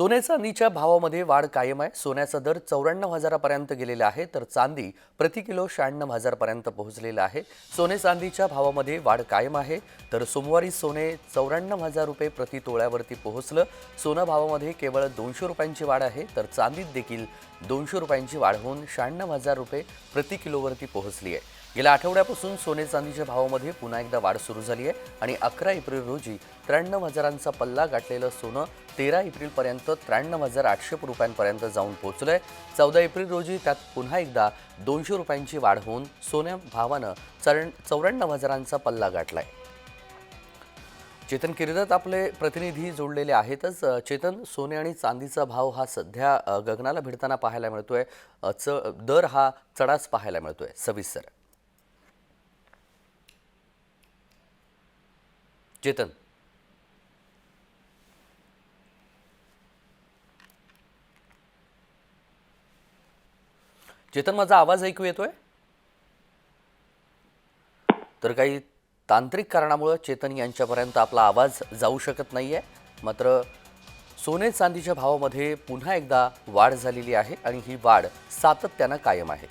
सोने चांदीच्या भावामध्ये वाढ कायम आहे. सोन्याचा दर चौऱ्याण्णव हजारापर्यंत गेलेला आहे तर चांदी प्रति किलो शहाण्णव हजारपर्यंत पोहोचलेला आहे. सोने चांदीच्या भावामध्ये वाढ कायम आहे तर सोमवारी सोने चौऱ्याण्णव हजार रुपये प्रति तोळ्यावरती पोहोचलं. सोनं भावामध्ये केवळ दोनशे रुपयांची वाढ आहे तर चांदीत देखील दोनशे रुपयांची वाढ होऊन शहाण्णव हजार रुपये प्रति किलोवरती पोहोचली आहे. गेल्या आठवड्यापासून सोने चांदीच्या भावामध्ये पुन्हा एकदा वाढ सुरू झाली आहे आणि अकरा एप्रिल रोजी त्र्याण्णव हजारांचा पल्ला गाठलेलं सोनं तेरा एप्रिलपर्यंत त्र्याण्णव हजार आठशे रुपयांपर्यंत जाऊन पोहोचलं आहे चौदा एप्रिल रोजी त्यात पुन्हा एकदा दोनशे रुपयांची वाढ होऊन सोन्या भावानं चरण चौऱ्याण्णव हजारांचा पल्ला गाठला आहे चेतन किर्दत आपले प्रतिनिधी जोडलेले आहेतच. चेतन सोने आणि चांदीचा भाव हा सध्या गगनाला भिडताना पाहायला मिळतोय. च दर हा चढाच पाहायला मिळतोय. सविस्तर. चेतन. चेतन माझा आवाज ऐकू येतोय? तर काही तांत्रिक कारणामुळं चेतन यांच्यापर्यंत आपला आवाज जाऊ शकत नाही आहे मात्र सोने चांदीच्या भावामध्ये पुन्हा एकदा वाढ झालेली आहे आणि ही वाढ सातत्यानं कायम आहे.